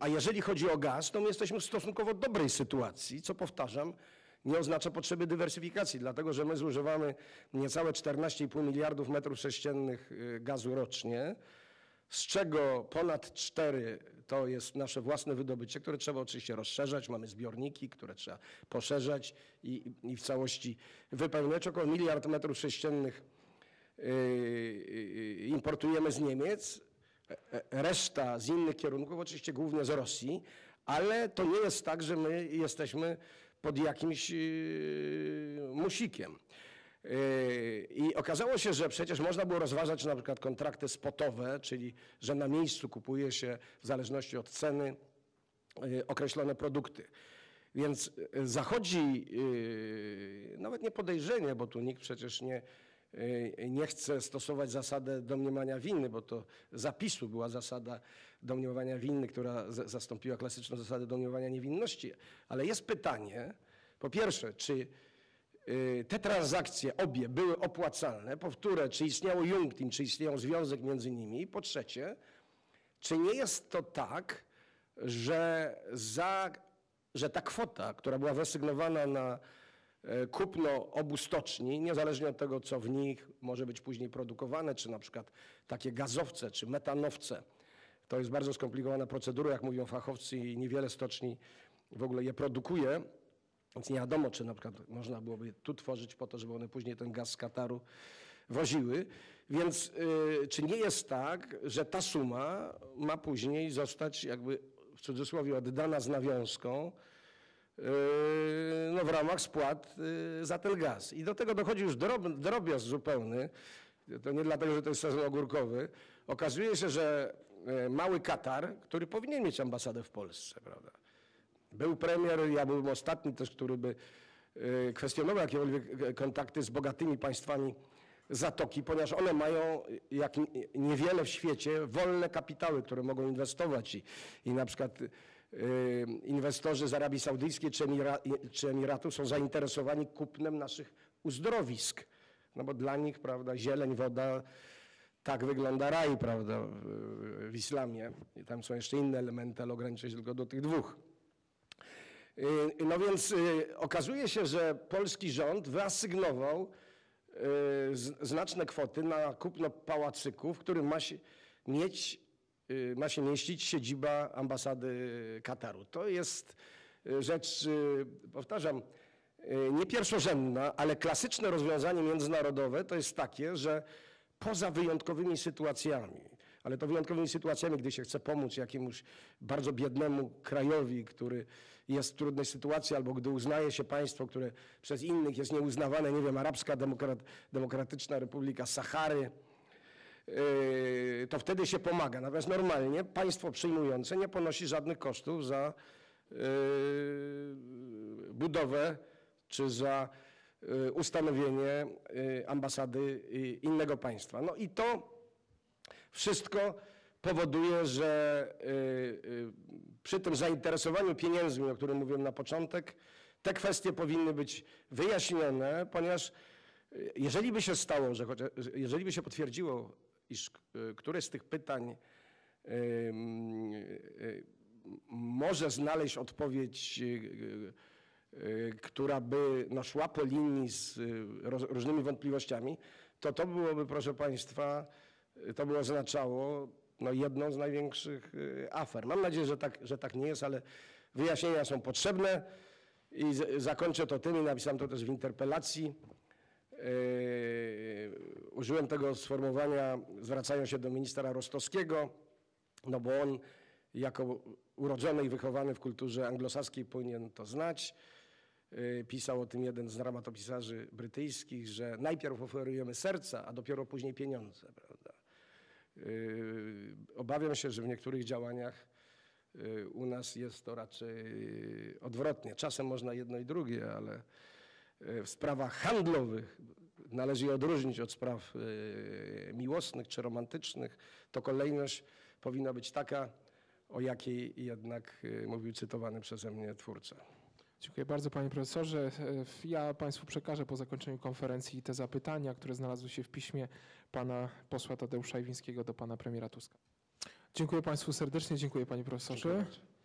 A jeżeli chodzi o gaz, to my jesteśmy w stosunkowo dobrej sytuacji, co powtarzam, nie oznacza potrzeby dywersyfikacji, dlatego że my zużywamy niecałe 14,5 miliardów metrów sześciennych y, gazu rocznie, z czego ponad 4 to jest nasze własne wydobycie, które trzeba oczywiście rozszerzać. Mamy zbiorniki, które trzeba poszerzać i, i w całości wypełniać. Około miliard metrów sześciennych yy, yy, importujemy z Niemiec, reszta z innych kierunków, oczywiście głównie z Rosji, ale to nie jest tak, że my jesteśmy pod jakimś yy, musikiem. I okazało się, że przecież można było rozważać na przykład kontrakty spotowe, czyli że na miejscu kupuje się w zależności od ceny określone produkty. Więc zachodzi nawet nie podejrzenie, bo tu nikt przecież nie, nie chce stosować zasadę domniemania winy, bo to zapisu była zasada domniemania winy, która zastąpiła klasyczną zasadę domniemania niewinności. Ale jest pytanie, po pierwsze, czy y, te transakcje obie były opłacalne, po wtóre, czy istniało Jungtim, czy istniał związek między nimi, i po trzecie, czy nie jest to tak, że, za, że ta kwota, która była wysygnowana na kupno obu stoczni, niezależnie od tego, co w nich może być później produkowane, czy na przykład takie gazowce, czy metanowce, to jest bardzo skomplikowana procedura, jak mówią fachowcy i niewiele stoczni w ogóle je produkuje, więc nie wiadomo, czy na przykład można byłoby tu tworzyć po to, żeby one później ten gaz z Kataru woziły. Więc y, czy nie jest tak, że ta suma ma później zostać jakby w cudzysłowie oddana z nawiązką no, w ramach spłat y, za ten gaz. I do tego dochodzi już drob, drobiazg zupełny. To nie dlatego, że to jest sezon ogórkowy. Okazuje się, że y, mały Katar, który powinien mieć ambasadę w Polsce, prawda? Był premier, ja byłem ostatni też, który by kwestionował jakiekolwiek kontakty z bogatymi państwami Zatoki, ponieważ one mają, jak ni- niewiele w świecie, wolne kapitały, które mogą inwestować i, i na przykład inwestorzy z Arabii Saudyjskiej czy, Emira, czy są zainteresowani kupnem naszych uzdrowisk. No bo dla nich, prawda, zieleń, woda, tak wygląda raj, prawda, w, islamie. I tam są jeszcze inne elementy, ale ograniczę się tylko do tych dwóch. No więc y, okazuje się, że polski rząd wyasygnował y, znaczne kwoty na kupno pałacyku, w którym ma mieć, ma się mieścić siedziba ambasady Kataru. To jest y, rzecz, y, powtarzam, y, nie pierwszorzędna, ale klasyczne rozwiązanie międzynarodowe to jest takie, że poza wyjątkowymi sytuacjami, ale to wyjątkowymi sytuacjami, gdy się chce pomóc jakiemuś bardzo biednemu krajowi, który jest w trudnej sytuacji, albo gdy uznaje się państwo, które przez innych jest nieuznawane, nie wiem, Arabska Demokrat, Demokratyczna Republika Sahary, to wtedy się pomaga. Natomiast normalnie państwo przyjmujące nie ponosi żadnych kosztów za yy, budowę czy za yy, ustanowienie yy, ambasady innego państwa. No i to wszystko powoduje, że przy tym zainteresowaniu pieniędzmi, o którym mówiłem na początek, te kwestie powinny być wyjaśnione, ponieważ jeżeli by się stało, że jeżeli by się potwierdziło, iż y, któreś z tych pytań y, y, może znaleźć odpowiedź, która by no, szła po linii z różnymi wątpliwościami, to to byłoby, proszę Państwa, to by oznaczało no, jedną z największych afer. Mam nadzieję, że tak, że tak nie jest, ale wyjaśnienia są potrzebne i zakończę to tym i napisałem to też w interpelacji. Użyłem tego sformułowania zwracając się do ministra Rostowskiego, no bo on jako urodzony i wychowany w kulturze anglosaskiej powinien to znać. Yy, Pisał o tym jeden z dramatopisarzy brytyjskich, że najpierw oferujemy serca, a dopiero później pieniądze. Prawda? Yy, Obawiam się, że w niektórych działaniach yy, u nas jest to raczej odwrotnie. Czasem można jedno i drugie, ale w sprawach handlowych należy je odróżnić od spraw yy, miłosnych czy romantycznych. To kolejność powinna być taka, o jakiej jednak yy, mówił cytowany przeze mnie twórca. Dziękuję bardzo panie profesorze. E, Ja państwu przekażę po zakończeniu konferencji te zapytania, które znalazły się w piśmie pana posła Tadeusza Iwińskiego do pana premiera Tuska. Dziękuję państwu serdecznie, dziękuję panie profesorze. Dziękuję.